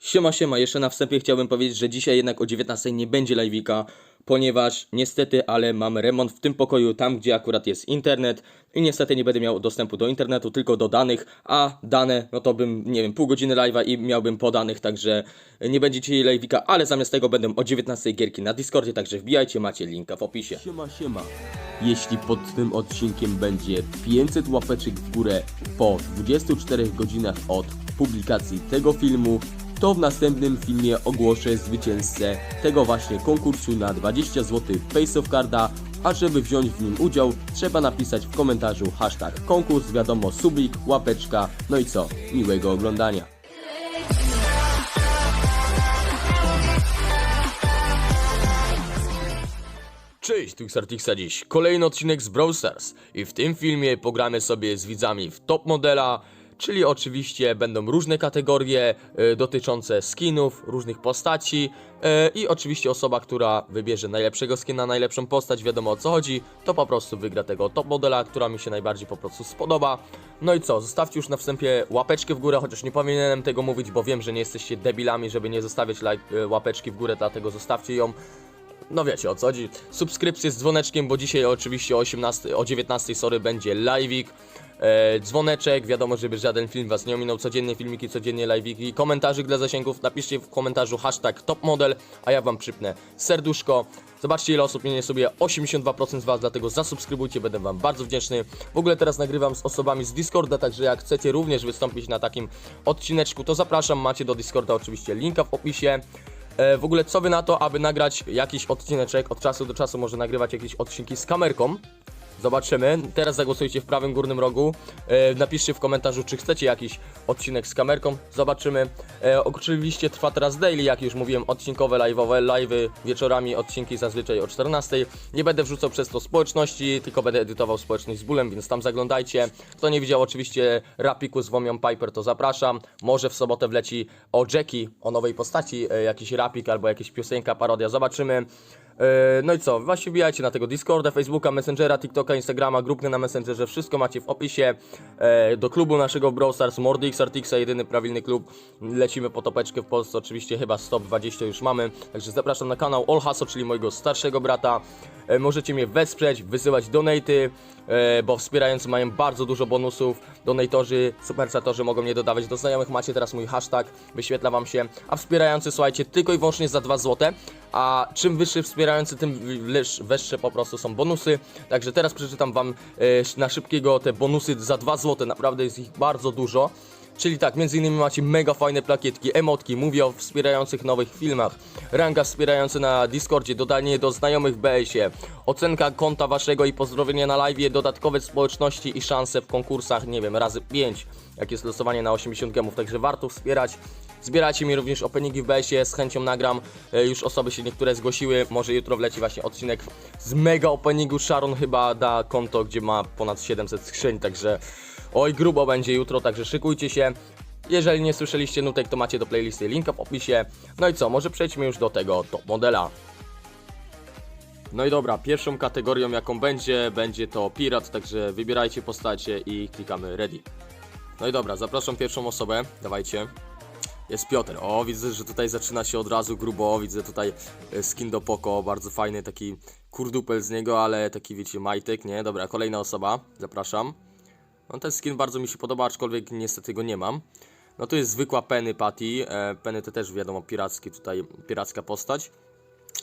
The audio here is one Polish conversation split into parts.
Siema, siema, jeszcze na wstępie chciałbym powiedzieć, że dzisiaj jednak o 19 nie będzie live'ika, ponieważ niestety, ale mamy remont w tym pokoju, tam gdzie akurat jest internet i niestety nie będę miał dostępu do internetu, tylko do danych, a dane, no to bym, nie wiem, pół godziny live'a i miałbym po danych, także nie będzie dzisiaj live'ika, ale zamiast tego będą o 19 gierki na Discordzie, także wbijajcie, macie linka w opisie. Siema, siema. Jeśli pod tym odcinkiem będzie 500 łapeczek w górę po 24 godzinach od publikacji tego filmu, to w następnym filmie ogłoszę zwycięzcę tego właśnie konkursu na 20 zł Face of Carda, a żeby wziąć w nim udział, trzeba napisać w komentarzu hashtag konkurs, wiadomo, subik, łapeczka, no i co, miłego oglądania. Cześć, tu Xartixa dziś. Kolejny odcinek z Brawl Stars. I w tym filmie pogramy sobie z widzami w top modela, czyli oczywiście będą różne kategorie e, dotyczące skinów, różnych postaci e, i oczywiście osoba, która wybierze najlepszego skina, najlepszą postać, wiadomo o co chodzi, to po prostu wygra tego top modela, która mi się najbardziej po prostu spodoba. No i co, zostawcie już na wstępie łapeczkę w górę, chociaż nie powinienem tego mówić, bo wiem, że nie jesteście debilami, żeby nie zostawiać e, łapeczki w górę, dlatego zostawcie ją. No wiecie o co chodzi. Subskrypcję z dzwoneczkiem, bo dzisiaj oczywiście o 18, o 19 sorry będzie live'ik. E, dzwoneczek, wiadomo, żeby żaden film was nie ominął, codziennie filmiki, codziennie live'iki, komentarzyk dla zasięgów, napiszcie w komentarzu hashtag topmodel, a ja wam przypnę serduszko. Zobaczcie ile osób mnie sobie, 82% z was, dlatego zasubskrybujcie, będę wam bardzo wdzięczny. W ogóle teraz nagrywam z osobami z Discorda, także jak chcecie również wystąpić na takim odcineczku, to zapraszam, macie do Discorda oczywiście linka w opisie. E, w ogóle co wy na to, aby nagrać jakiś odcineczek, od czasu do czasu może nagrywać jakieś odcinki z kamerką. Zobaczymy. Teraz zagłosujcie w prawym górnym rogu. E, napiszcie w komentarzu, czy chcecie jakiś odcinek z kamerką. Zobaczymy. E, oczywiście trwa teraz daily, jak już mówiłem, odcinkowe, live'owe, live'y wieczorami, odcinki zazwyczaj o 14. Nie będę wrzucał przez to społeczności, tylko będę edytował społeczność z bólem, więc tam zaglądajcie. Kto nie widział oczywiście rapiku z Womią Piper, to zapraszam. Może w sobotę wleci o Jackie, o nowej postaci, e, jakiś rapik albo jakaś piosenka, parodia. Zobaczymy. E, No i co, właśnie wbijajcie na tego Discorda, Facebooka, Messengera, TikToka, Instagrama, grupy na Messengerze, wszystko macie w opisie. E, Do klubu naszego Brawl Stars, Mordix, Artixa, jedyny prawilny klub. Lecimy po topeczkę w Polsce, oczywiście chyba stop 20 już mamy. Także zapraszam na kanał All Haso, czyli mojego starszego brata. E, Możecie mnie wesprzeć, wysyłać donaty, bo wspierający mają bardzo dużo bonusów. Donatorzy, supercatorzy mogą mnie dodawać do znajomych. Macie teraz mój hashtag, wyświetla wam się. A wspierający, słuchajcie, tylko i wyłącznie za 2 zł. A czym wyższy wspierający, tym wyż- wyższe po prostu są bonusy. Także teraz przeczytam wam e, na szybkiego te bonusy za 2 zł. Naprawdę jest ich bardzo dużo. Czyli tak, między innymi macie mega fajne plakietki, emotki, mówię o wspierających nowych filmach, ranga wspierający na Discordzie, dodanie do znajomych w BS-ie, ocenka konta waszego i pozdrowienia na live, dodatkowe społeczności i szanse w konkursach, nie wiem, razy 5, jak jest losowanie na 80 gemów, także warto wspierać. Zbierajcie mi również openingi w BS-ie, z chęcią nagram, e, już osoby się niektóre zgłosiły, może jutro wleci właśnie odcinek z mega openingu, Sharon chyba da konto, gdzie ma ponad 700 skrzyń, także oj grubo będzie jutro, także szykujcie się. Jeżeli nie słyszeliście nutek, to macie do playlisty linka w opisie. No i co, może przejdźmy już do tego top modela. No i dobra, pierwszą kategorią jaką będzie, będzie to pirat, także wybierajcie postacie i klikamy ready. No i dobra, zapraszam pierwszą osobę, dawajcie. Jest Piotr. O, widzę, że tutaj zaczyna się od razu grubo. Widzę tutaj e, skin do Poko, bardzo fajny, taki kurdupel z niego, ale taki wiecie, majtek, nie? Dobra, kolejna osoba, zapraszam. No ten skin bardzo mi się podoba, aczkolwiek niestety go nie mam. No to jest zwykła Penny Patty. E, Penny to też wiadomo piracki tutaj, piracka postać.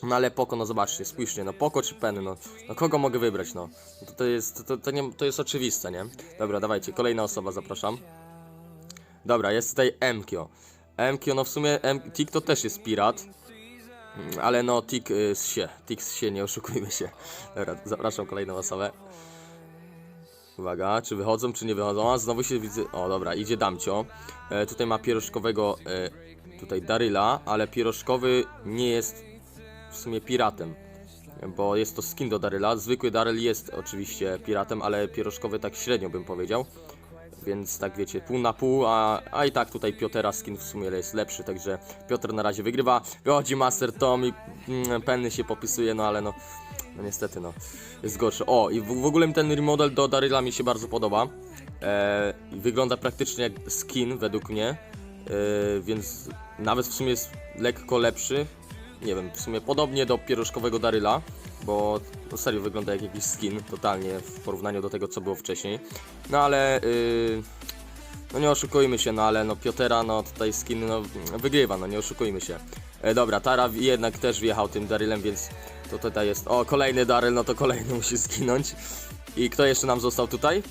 No ale Poko, no zobaczcie, spójrzcie, no Poko czy Penny, no, no kogo mogę wybrać, no. To, to jest, to, to, nie, to jest oczywiste, nie? Dobra, dawajcie, kolejna osoba, zapraszam. Dobra, jest tutaj Mkio. Mkio, no w sumie M Tik to też jest pirat. Mm, Ale no, Tik y, się, Tik się, nie oszukujmy się. Dobra, zapraszam kolejną osobę. Uwaga, czy wychodzą, czy nie wychodzą? A znowu się widzę. O, dobra, idzie Damcio. E, tutaj ma pierożkowego e, tutaj Daryla, ale pierożkowy nie jest w sumie piratem. Bo jest to skin do Daryla. Zwykły Daryl jest oczywiście piratem, ale pierożkowy tak średnio bym powiedział. Więc tak wiecie, pół na pół, a, a i tak tutaj Piotera skin w sumie jest lepszy, także Piotr na razie wygrywa. Wychodzi Master Tom i mm, Penny się popisuje, no ale no, no niestety no, jest gorszy. O, i w, w ogóle ten remodel do Daryla mi się bardzo podoba. E, wygląda praktycznie jak skin według mnie. więc nawet w sumie jest lekko lepszy. Nie wiem, w sumie podobnie do pierożkowego Daryla, bo no serio wygląda jak jakiś skin totalnie w porównaniu do tego, co było wcześniej. No ale yy, no nie oszukujmy się, no ale no Piotera, no tutaj skin no, wygrywa, no nie oszukujmy się. E, dobra, Tara jednak też wjechał tym Darylem, więc to tutaj jest, o kolejny Daryl, no to kolejny musi skinąć. I kto jeszcze nam został tutaj?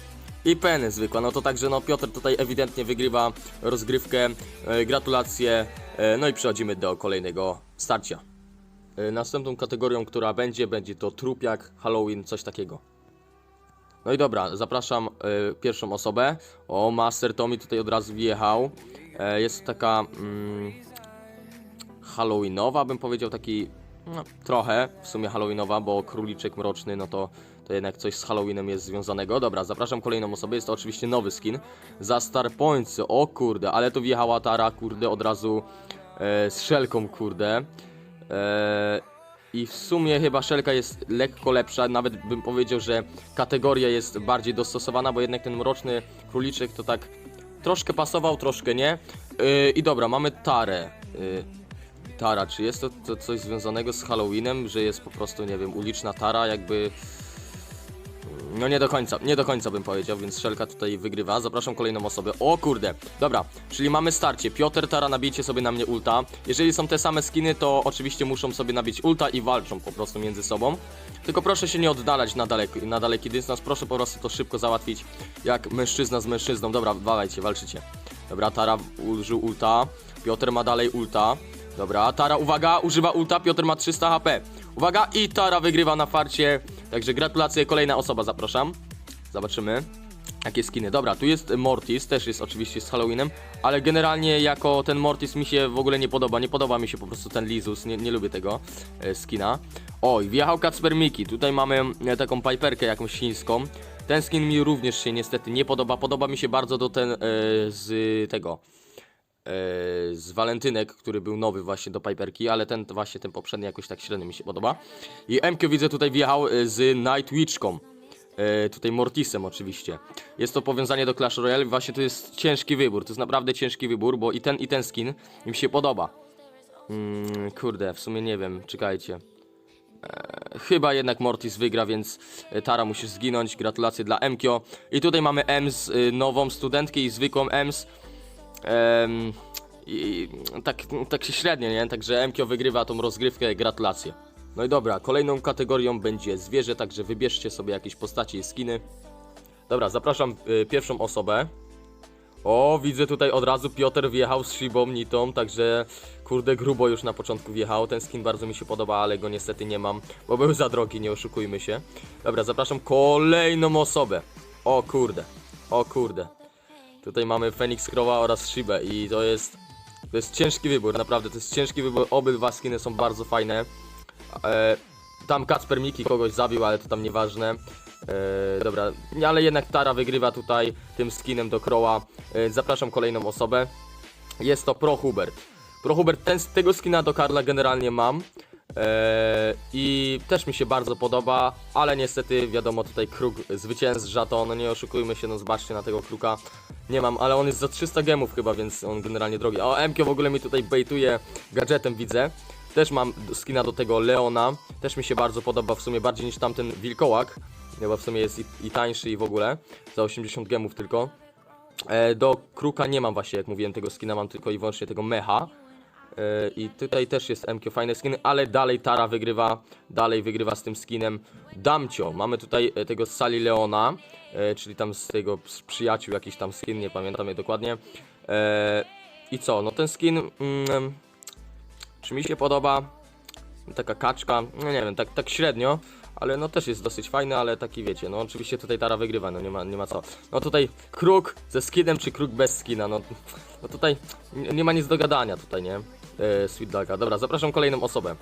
I Penny zwykła, no to także no Piotr tutaj ewidentnie wygrywa rozgrywkę, e, gratulacje, e, no i przechodzimy do kolejnego starcia. E, następną kategorią, która będzie, będzie to trupiak, Halloween, coś takiego. No i dobra, zapraszam e, pierwszą osobę. O, Master Tommy tutaj od razu wjechał. E, jest taka mm, Halloweenowa, bym powiedział, taki no, trochę w sumie Halloweenowa, bo króliczek mroczny, no to, to jednak coś z Halloweenem jest związanego. Dobra, zapraszam kolejną osobę, jest to oczywiście nowy skin. Za Star Points, o kurde, ale to wjechała Tara, kurde, od razu e, z szelką, kurde. E, I w sumie chyba szelka jest lekko lepsza, nawet bym powiedział, że kategoria jest bardziej dostosowana, bo jednak ten mroczny króliczek to tak troszkę pasował, troszkę nie. Yy, I dobra, mamy Tarę. Yy, Tara, czy jest to, to coś związanego z Halloweenem, że jest po prostu, nie wiem, uliczna Tara, jakby... No nie do końca, nie do końca bym powiedział, więc Szelka tutaj wygrywa. Zapraszam kolejną osobę. O kurde, dobra, czyli mamy starcie. Piotr, Tara, nabijcie sobie na mnie ulta. Jeżeli są te same skiny, to oczywiście muszą sobie nabić ulta i walczą po prostu między sobą. Tylko proszę się nie oddalać na daleki, na daleki dystans, proszę po prostu to szybko załatwić, jak mężczyzna z mężczyzną. Dobra, walajcie, walczycie. Dobra, Tara użył ulta, Piotr ma dalej ulta. Dobra, Tara, uwaga, używa ulta, Piotr ma 300 HP. Uwaga, i Tara wygrywa na farcie. Także gratulacje, kolejna osoba, zapraszam. Zobaczymy. Jakie skiny. Dobra, tu jest Mortis, też jest oczywiście z Halloweenem, ale generalnie jako ten Mortis mi się w ogóle nie podoba. Nie podoba mi się po prostu ten Lizus, nie, nie lubię tego e, skina. Oj, wjechał Kacper Miki. Tutaj mamy e, taką piperkę jakąś chińską. Ten skin mi również się niestety nie podoba. Podoba mi się bardzo do ten e, z tego z walentynek, który był nowy właśnie do Piperki, ale ten właśnie ten poprzedni jakoś tak średnio mi się podoba. I MQ widzę tutaj wjechał e, z Night Witchką. E, tutaj Mortisem oczywiście. Jest to powiązanie do Clash Royale, właśnie to jest ciężki wybór, to jest naprawdę ciężki wybór, bo i ten i ten skin mi się podoba. Mm, kurde, w sumie nie wiem, czekajcie. E, chyba jednak Mortis wygra, więc e, Tara musisz zginąć. Gratulacje dla Emkio. I tutaj mamy Ems, nową studentkę i zwykłą Ems. Em, I tak, tak się średnio, nie? Także MKO wygrywa tą rozgrywkę, gratulacje. No i dobra, kolejną kategorią będzie zwierzę, także wybierzcie sobie jakieś postacie i skiny. Dobra, zapraszam y, pierwszą osobę. O, widzę tutaj od razu Piotr wjechał z Shibą Nitą, także kurde grubo już na początku wjechał. Ten skin bardzo mi się podoba, ale go niestety nie mam, bo był za drogi, nie oszukujmy się. Dobra, zapraszam kolejną osobę. O kurde, o kurde. Tutaj mamy Phoenix Crowa oraz Shibę i to jest to jest ciężki wybór, naprawdę to jest ciężki wybór. Obydwa skiny są bardzo fajne. E, tam Kacper Miki kogoś zabił, ale to tam nieważne. E, dobra, ale jednak Tara wygrywa tutaj tym skinem do Crowa. E, zapraszam kolejną osobę. Jest to Pro Hubert. Pro Hubert, ten, tego skina do Karla generalnie mam. Eee, I też mi się bardzo podoba, ale niestety wiadomo tutaj kruk zwycięża to, no nie oszukujmy się, no zobaczcie na tego kruka. Nie mam, ale on jest za 300 gemów chyba, więc on generalnie drogi. O, MK w ogóle mi tutaj baituje gadżetem, widzę. Też mam skina do tego Leona, też mi się bardzo podoba, w sumie bardziej niż tamten wilkołak. Bo w sumie jest i, i tańszy i w ogóle, za 80 gemów tylko. E, do kruka nie mam właśnie, jak mówiłem, tego skina, mam tylko i wyłącznie tego mecha. E, I tutaj też jest MQ fajny skin, ale dalej Tara wygrywa, dalej wygrywa z tym skinem Damcio. Mamy tutaj e, tego Sali Leona, e, czyli tam z tego z przyjaciół jakiś tam skin, nie pamiętam je dokładnie. I co, no ten skin, mm, czy mi się podoba? Taka kaczka, no nie wiem, tak, tak średnio. Ale no też jest dosyć fajny, ale taki wiecie, no oczywiście tutaj Tara wygrywa, no nie ma, nie ma co. No tutaj kruk ze skinem czy kruk bez skina, no, no tutaj nie ma nic do gadania tutaj, nie? E, Sweet Daga. Dobra, zapraszam kolejną osobę.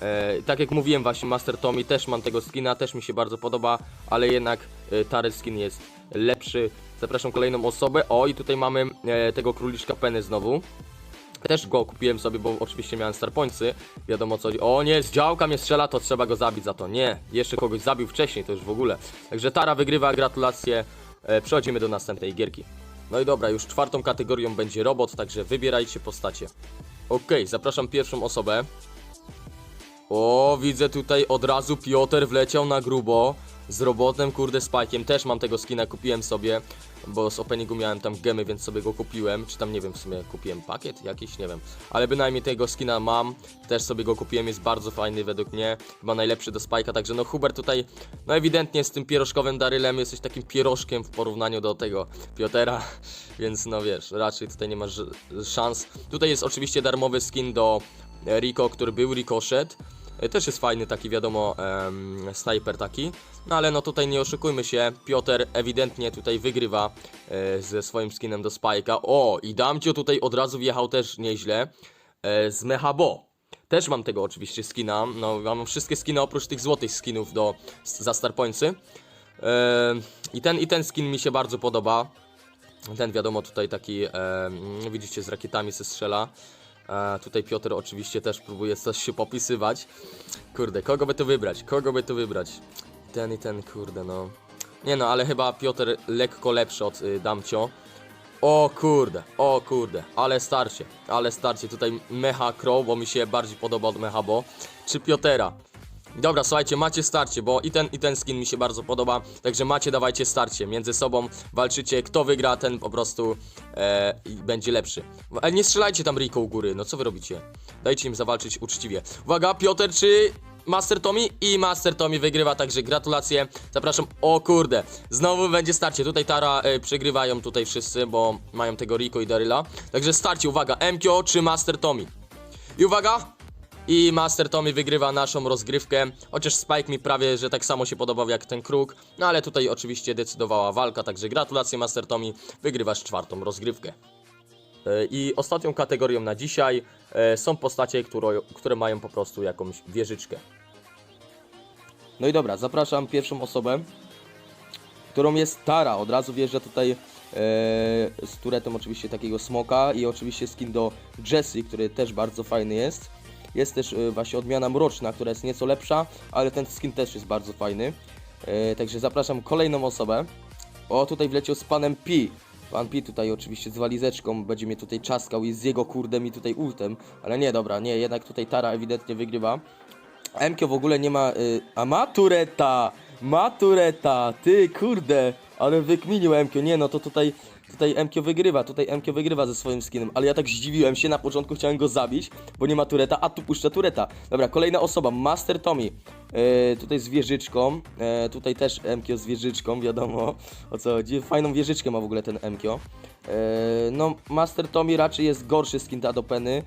E, tak jak mówiłem właśnie, Master Tommy też mam tego skina, też mi się bardzo podoba, ale jednak e, Tary skin jest lepszy. Zapraszam kolejną osobę. O, i tutaj mamy e, tego króliczka Penny znowu. Też go kupiłem sobie, bo oczywiście miałem Starpointsy. Wiadomo co. O nie, z działka mnie strzela, to trzeba go zabić za to. Nie, jeszcze kogoś zabił wcześniej, to już w ogóle. Także Tara wygrywa, gratulacje. E, przechodzimy do następnej gierki. No i dobra, już czwartą kategorią będzie robot, także wybierajcie postacie. Okej, zapraszam pierwszą osobę. O, widzę tutaj od razu Piotr wleciał na grubo z robotem, kurde, Spike'iem. Też mam tego skina, kupiłem sobie, bo z openingu miałem tam gemy, więc sobie go kupiłem. Czy tam, nie wiem, w sumie kupiłem pakiet jakiś, nie wiem. Ale bynajmniej tego skina mam, też sobie go kupiłem, jest bardzo fajny według mnie. Chyba najlepszy do Spike'a, także no Hubert tutaj, no ewidentnie z tym pierożkowym Darylem jesteś takim pierożkiem w porównaniu do tego Piotera. Więc no wiesz, raczej tutaj nie masz ż- szans. Tutaj jest oczywiście darmowy skin do Rico, który był Ricochet. E, Też jest fajny taki, wiadomo, em, snajper taki. No ale no tutaj nie oszukujmy się, Piotr ewidentnie tutaj wygrywa e, ze swoim skinem do Spike'a. O, i Damcio tutaj od razu wjechał też nieźle e, z Mechabo. Też mam tego oczywiście skina, no mam wszystkie skiny oprócz tych złotych skinów do, za Starpointsy. E, I ten, I ten skin mi się bardzo podoba. Ten wiadomo tutaj taki, e, widzicie z rakietami se strzela. E, tutaj Piotr oczywiście też próbuje coś się popisywać. Kurde, kogo by tu wybrać? Kogo by tu wybrać? Ten i ten, kurde no. Nie no, ale chyba Piotr lekko lepszy od y, Damcio. O kurde, o kurde, ale starcie, ale starcie. Tutaj Mecha Crow, bo mi się bardziej podoba od Mecha Bo. Czy Piotera? Dobra, słuchajcie, macie starcie, bo i ten, i ten skin mi się bardzo podoba, także macie, dawajcie starcie, między sobą walczycie, kto wygra, ten po prostu e, będzie lepszy. Ale nie strzelajcie tam Rico u góry, no co wy robicie? Dajcie im zawalczyć uczciwie. Uwaga, Piotr czy Master Tommy? I Master Tommy wygrywa, także gratulacje, zapraszam, o kurde, znowu będzie starcie, tutaj Tara e, przegrywają tutaj wszyscy, bo mają tego Rico i Daryla, także starcie, uwaga, MKO czy Master Tommy? I uwaga, i Master Tommy wygrywa naszą rozgrywkę, chociaż Spike mi prawie, że tak samo się podobał jak ten kruk, no ale tutaj oczywiście decydowała walka, także gratulacje Master Tommy, wygrywasz czwartą rozgrywkę. E, I ostatnią kategorią na dzisiaj e, są postacie, które, które mają po prostu jakąś wieżyczkę. No i dobra, zapraszam pierwszą osobę, którą jest Tara. Od razu wjeżdża tutaj e, z turetem oczywiście takiego smoka i oczywiście skin do Jessie, który też bardzo fajny jest. Jest też e, właśnie odmiana mroczna, która jest nieco lepsza, ale ten skin też jest bardzo fajny. E, także zapraszam kolejną osobę. O, tutaj wleciał z panem P. Pan P tutaj oczywiście z walizeczką będzie mnie tutaj czaskał i z jego kurdem i tutaj ultem. Ale nie, dobra, nie, jednak tutaj Tara ewidentnie wygrywa. Emkio w ogóle nie ma. Y, a ma tureta! Ma tureta! Ty kurde! Ale wykminił Emkio. Nie no, to tutaj. Tutaj Emkio wygrywa, tutaj Emkio wygrywa ze swoim skinem, ale ja tak zdziwiłem się, na początku chciałem go zabić, bo nie ma tureta, a tu puszcza tureta. Dobra, kolejna osoba, Master Tommy, e, tutaj z wieżyczką, e, tutaj też Emkio z wieżyczką, wiadomo o co chodzi, fajną wieżyczkę ma w ogóle ten Emkio. E, no, Master Tommy raczej jest gorszy skin do Penny,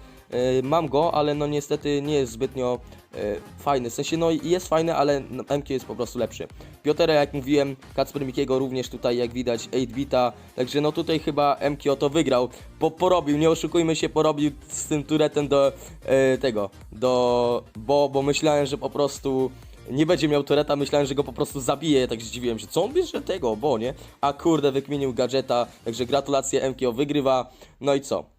mam go, ale no niestety nie jest zbytnio e, fajny, w sensie no jest fajny, ale MK jest po prostu lepszy. Piotera, jak mówiłem, Kacper Mikiego również tutaj, jak widać, 8-bita, także no tutaj chyba o to wygrał, bo porobił, nie oszukujmy się, porobił z tym turetem do e, tego, do, bo, bo myślałem, że po prostu nie będzie miał tureta, myślałem, że go po prostu zabije, tak zdziwiłem się, co on bierze tego, bo nie? A kurde, wykminił gadżeta, także gratulacje, MKO wygrywa, no i co?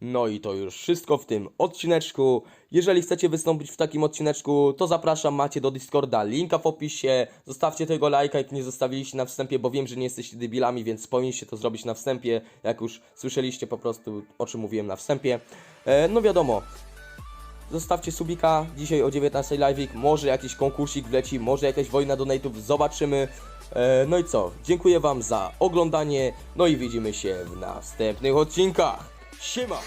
No i to już wszystko w tym odcineczku. Jeżeli chcecie wystąpić w takim odcineczku, to zapraszam, macie do Discorda linka w opisie. Zostawcie tego lajka, jak nie zostawiliście na wstępie, bo wiem, że nie jesteście debilami, więc powinniście to zrobić na wstępie, jak już słyszeliście po prostu, o czym mówiłem na wstępie. E, no wiadomo, Zostawcie subika, dzisiaj o 19 live'ik, może jakiś konkursik wleci, może jakaś wojna donate'ów, zobaczymy. E, no i co, dziękuję wam za oglądanie, no i widzimy się w następnych odcinkach. Siema!